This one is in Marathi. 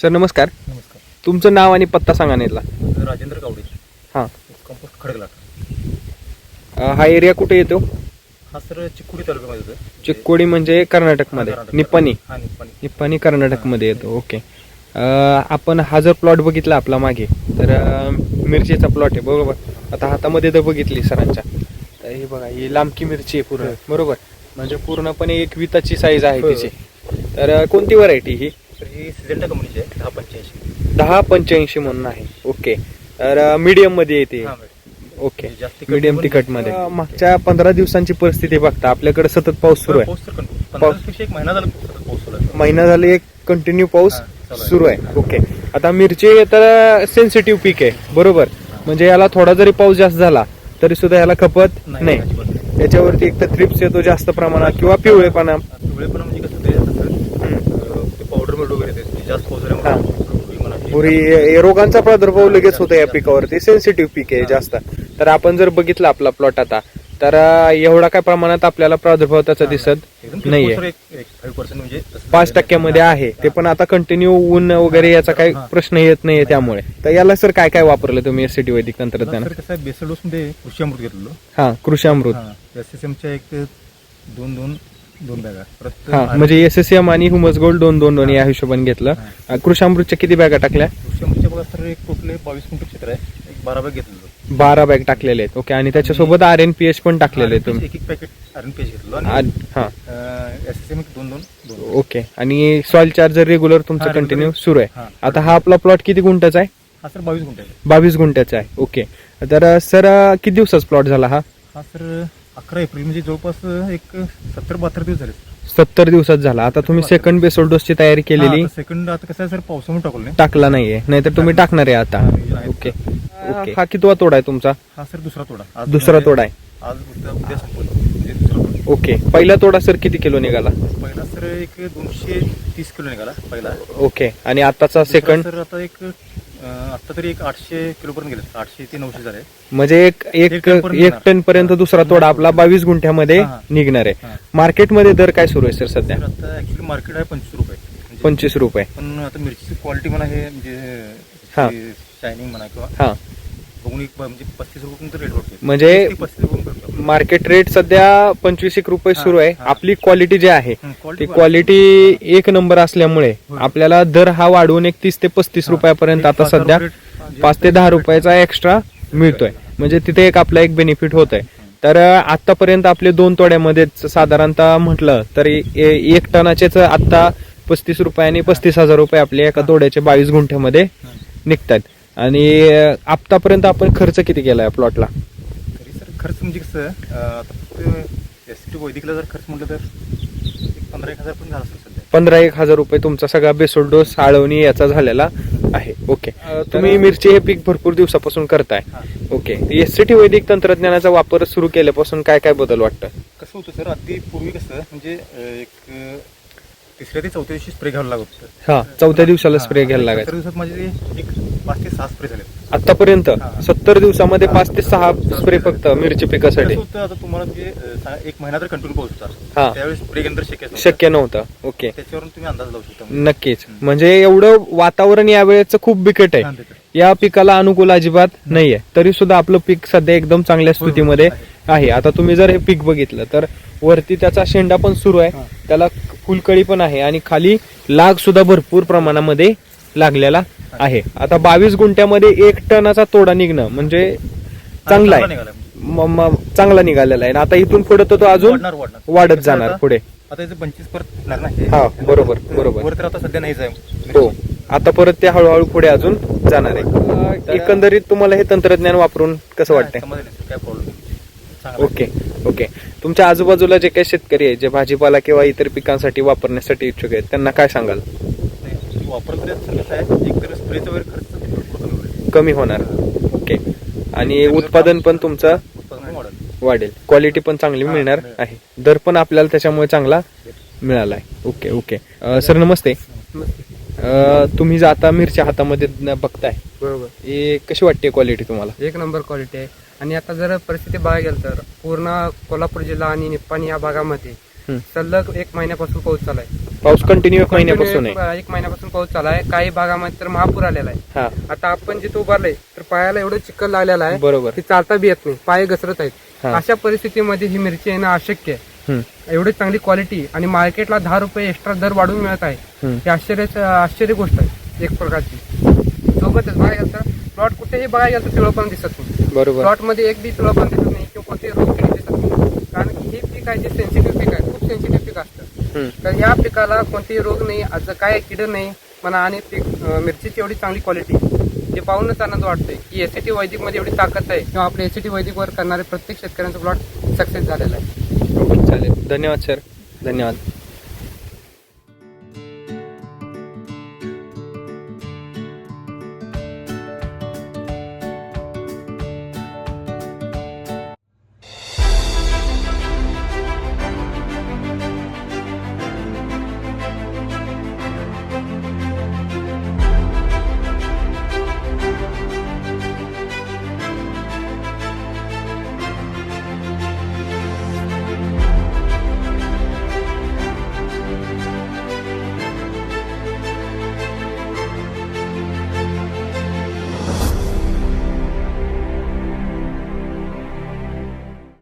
सर नमस्कार. नमस्कार. तुमचं नाव आणि पत्ता सांगा नेतला राजेंद्र गावडे हां. कंपोस्ट खडकला अं, हा एरिया कुठे येतो? हा सर चिक्कुडी तालुक्यामध्ये चिक्कोडी म्हणजे कर्नाटकमध्ये कर्नाटक. निप्पाणी हा निप्पाणी निप्पाणी कर्नाटकमध्ये येतो. ओके. अं, आपण हा जर प्लॉट बघितला आपला मागे तर अं, मिरचीचा प्लॉट आहे बरोबर? आता हातामध्ये तर बघितली सरांच्या. तर हे बघा ही लांबकी मिरची आहे पूर्ण बरोबर? म्हणजे पूर्णपणे एक विताची साईज आहे होय, तिची. तर अं, कोणती व्हरायटी ही? तर ही सिजेंटा कंपनीची आहे दहा पंच्याऐंशी. दहा पंच्याऐंशी म्हणून आहे. ओके. तर मीडियममध्ये येते हा, मॅडम. ओके. जास्त तिखट मीडियम पण तिखटमध्ये मागच्या पंधरा दिवसांची परिस्थिती बघता आपल्याकडे सतत पाऊस सुरू आहे. पाऊस तर कंटिन्यू. पंधरा दिवसापेक्षा एक महिना झाला सतत पाऊस सुरू आहे. महिना झाले एक कंटिन्यू पाऊस हा, चालू. सुरू आहे. ओके. आता मिरची तर सेन्सिटिव्ह पीक आहे. बरोबर. म्हणजे याला थोडा जरी पाऊस जास्त झाला तरी सुद्धा याला खपत नाही, नाही. अजिबात नाही. त्याच्यावरती एक तर थ्रिप्स येतो जास्त प्रमाणात किंवा पिवळेपणा. पिवळेपणा म्हणजे कसं ते आता सर अं, ते पावडर मिळू वगैरे ते ते जास्त पुरी रोगांचा प्रादुर्भाव लगेच होतो या पिकावरती. सेन्सिटिव्ह पीक आहे जास्त. तर आपण जर बघितलं आपला प्लॉट आता तर एवढा काय प्रमाणात आपल्याला प्रादुर्भाव त्याचा दिसत नाहीये. म्हणजे पाच टक्क्यामध्ये आहे. ते पण आता कंटिन्यू ऊन वगैरे याचा काही. प्रश्न येत नाहीये त्यामुळे. तर याला सर काय काय वापरलं तुम्ही एससीटी वैदिक तंत्रज्ञान? सर कसं आहे बेसल डोस मध्ये कृषी अमृत घेतलेलो. हा कृषी अमृत. एक दोन दोन दोन बॅगा. हा म्हणजे एस एस एम आणि हुमस गोल्ड दोन दोन दोन या हिशोबाने घेतलं. अं, कृषी अमृतच्या किती बॅगा टाकल्या? बघा सर एक टोटल बावीस क्विंटल क्षेत्र आहे. एक बारा बॅग घेतलेलो. बारा बॅग टाकलेले आहेत. ओके आणि त्याच्यासोबत आर एन पी एच पण टाकलेले आहेत तुम्ही. एक एक पॅकेट आरण पेज घेतलो आ- आणि हा. एस एस एम दोन दोन दोन. ओके आणि सॉइल चार्जर रेग्युलर तुमचं हा, regular. कंटिन्यू सुरू आहे. हा. आता हा आपला प्लॉट किती गुंठाचा आहे? हा सर बावीस गुंठे आहे. बावीस गुंठ्याचा आहे. ओके. तर सर किती दिवसाचा प्लॉट झाला हा? हा सर अकरा एप्रिल म्हणजे जवळपास एक सत्तर बहात्तर दिवस झाले. सत्तर दिवसात झाला. आता तुम्ही सेकंड बेसोल डोसची तयारी केलेली? सेकंड आता कसं आहे सर पावसामुळे टाकलं नाही. टाकला नाहीये. नाहीतर तुम्ही टाकणार आहे आता. आहे. ओके. ओके. हा कितवा तोडा आहे तुमचा? हा सर दुसरा तोडा. आज दुसरा तोडा आहे. आज उद्या उद्या संपवलं म्हणजे दुसरा तोडा. ओके. पहिला तोडा सर किती किलो निघाला? पहिला सर एक दोनशे तीस किलो निघाला पहिला. ओके. आणि आताचा सेकंड सर आता एक आता तरी एक आठशे किलो पर्यंत गेले आठशे ते नऊशे झाले. म्हणजे एक एक एक टन पर्यंत दुसरा तोडा आपला बावीस गुंठ्यामध्ये. निघणार आहे. मार्केटमध्ये दर काय सुरू आहे सर सध्या? आता ऍक्च्युली मार्केट आहे पंचवीस रुपये. म्हणजे पंचवीस रुपये. पण आता मिरचीची क्वालिटी म्हणा हे हा. म्हणजे शायनिंग म्हणा किंवा हा. बघून एक म्हणजे पस्तीस रुपये रेट म्हणजे मार्केट रेट सध्या पंचवीस एक रुपये सुरू आहे. आपली क्वालिटी जी आहे ती क्वालिटी एक नंबर असल्यामुळे. आपल्याला दर हा वाढवून एक तीस ते पस्तीस. रुपयापर्यंत आता सध्या पाच ते दहा रुपयाचा एक्स्ट्रा मिळतोय म्हणजे तिथे एक आपला एक बेनिफिट होत आहे तर आतापर्यंत आपले दोन तोड्यामध्येच साधारणतः म्हटलं तरी एक टनाचेच आता पस्तीस रुपये आणि पस्तीस हजार रुपये आपले एका तोड्याचे बावीस गुंठ्यामध्ये. निघतात आणि आतापर्यंत आपण खर्च किती केलाय प्लॉटला खर्च म्हणजे कसं आता फक्त एस टी वैदिकला जर खर्च म्हटलं तर एक पंधरा एक हजार पण झाला सर सध्या. पंधरा एक हजार रुपये तुमचा सगळा बेसोड डोस आळवणी याचा झालेला आहे. ओके. तुम्ही मिरची हे पीक भरपूर दिवसापासून करताय. ओके. एस सी टी वैदिक तंत्रज्ञानाचा वापर सुरू केल्यापासून काय काय बदल वाटतं? कसं होतं सर? अगदी पूर्वी कसं म्हणजे एक तिसऱ्या ते चौथ्या दिवशी स्प्रे घ्यायला लागत होतं. हा चौथ्या दिवसाला हा, स्प्रे घ्यायला लागायचं. सत्तर दिवसात माझे एक पाच ते सहा स्प्रे झाले. आतापर्यंत हा. सत्तर दिवसामध्ये पाच ते सहा स्प्रे फक्त मिरची पिकासाठी? कसं होतं आता तुम्हाला म्हणजे अं, एक महिना तर कंटिन्यू पाऊस हा. होता त्यावेळेस स्प्रे केंद्र शक्य नव्हतं. शक्य नव्हतं. ओके त्याच्यावरून तुम्ही अंदाज लावू शकता. नक्कीच. म्हणजे एवढं वातावरण यावेळेचं खूप बिकट आहे. या पिकाला अनुकूल अजिबात नाहीये. तरी सुद्धा आपलं पीक सध्या एकदम चांगल्या स्थितीमध्ये आहे. आता तुम्ही जर हे पीक बघितलं तर वरती त्याचा शेंडा पण सुरू आहे. त्याला फुलकळी पण आहे आणि खाली लाग सुद्धा भरपूर प्रमाणामध्ये लागलेला आहे. आता बावीस गुंठ्यामध्ये एक टनाचा तोडा निघणं म्हणजे चांगला आहे. चांगला निघालेला आहे. आता इथून पुढे तर तो अजून वाढत जाणार पुढे. आता पंचवीस परत हे. बरोबर बरोबर. आता सध्या आहे. हो. आता परत ते हळूहळू पुढे अजून जाणार आहे. एकंदरीत तुम्हाला हे तंत्रज्ञान वापरून कसं वाटतंय? आहे, ओके ओके. तुमच्या आजूबाजूला जे काही शेतकरी आहेत जे भाजीपाला किंवा इतर पिकांसाठी वापरण्यासाठी इच्छुक आहेत त्यांना काय सांगाल? आहे कमी होणार. ओके. आणि उत्पादन पण तुमचं वाढेल. क्वालिटी पण चांगली मिळणार. आहे. दर पण आपल्याला त्याच्यामुळे चांगला मिळाला आहे. Okay okay. सर नमस्ते. तुम्ही जर आता मिरच्या हातामध्ये बघताय. बरोबर. हे कशी वाटते क्वालिटी तुम्हाला? एक नंबर क्वालिटी आहे. आणि आता जर परिस्थिती बघायला गेलं तर पूर्ण कोल्हापूर जिल्हा आणि निप्पाणी या भागामध्ये. सलग एक महिन्यापासून पाऊस चालू आहे. पाऊस कंटिन्यू एक महिन्यापासून एक महिन्यापासून पाऊस चालू आहे. काही भागामध्ये तर महापूर आलेला आहे. आता आपण जिथे उभारलंय तर पायाला एवढं चिखल लागलेला आहे बरोबर. चालता बी येत नाही. पाय घसरत आहेत. अशा परिस्थितीमध्ये ही मिरची येणं अशक्य आहे. एवढी चांगली क्वालिटी आणि मार्केटला दहा रुपये एक्स्ट्रा दर वाढून मिळत आहे. ही आश्चर्याचं आश्चर्य गोष्ट आहे एक प्रकारची. सोबतच बघायला गेलं तर प्लॉट कुठेही बघायला गेलं तर पिवळं पण दिसत नाही. बरोबर. प्लॉटमध्ये एक बी पिवळं पण दिसत नाही किंवा कोणतेही रोग दिसत नाही. कारण की हे पीक आहे जे सेन्सिटिव्ह पीक आहे खूप सेन्सिटिव्ह पीक असतं. तर या पिकाला कोणतेही रोग नाही आज काय किड नाही म्हणा आणि पीक मिरचीची एवढी चांगली क्वालिटी हे पाहूनच आनंद वाटतोय की एसीटी वैदिकमध्ये एवढी ताकद आहे किंवा आपल्या सी वैदिक वर करणारे प्रत्येक शेतकऱ्यांचा प्लॉट सक्सेस झालेला आहे. हो, चालेल. धन्यवाद सर धन्यवाद.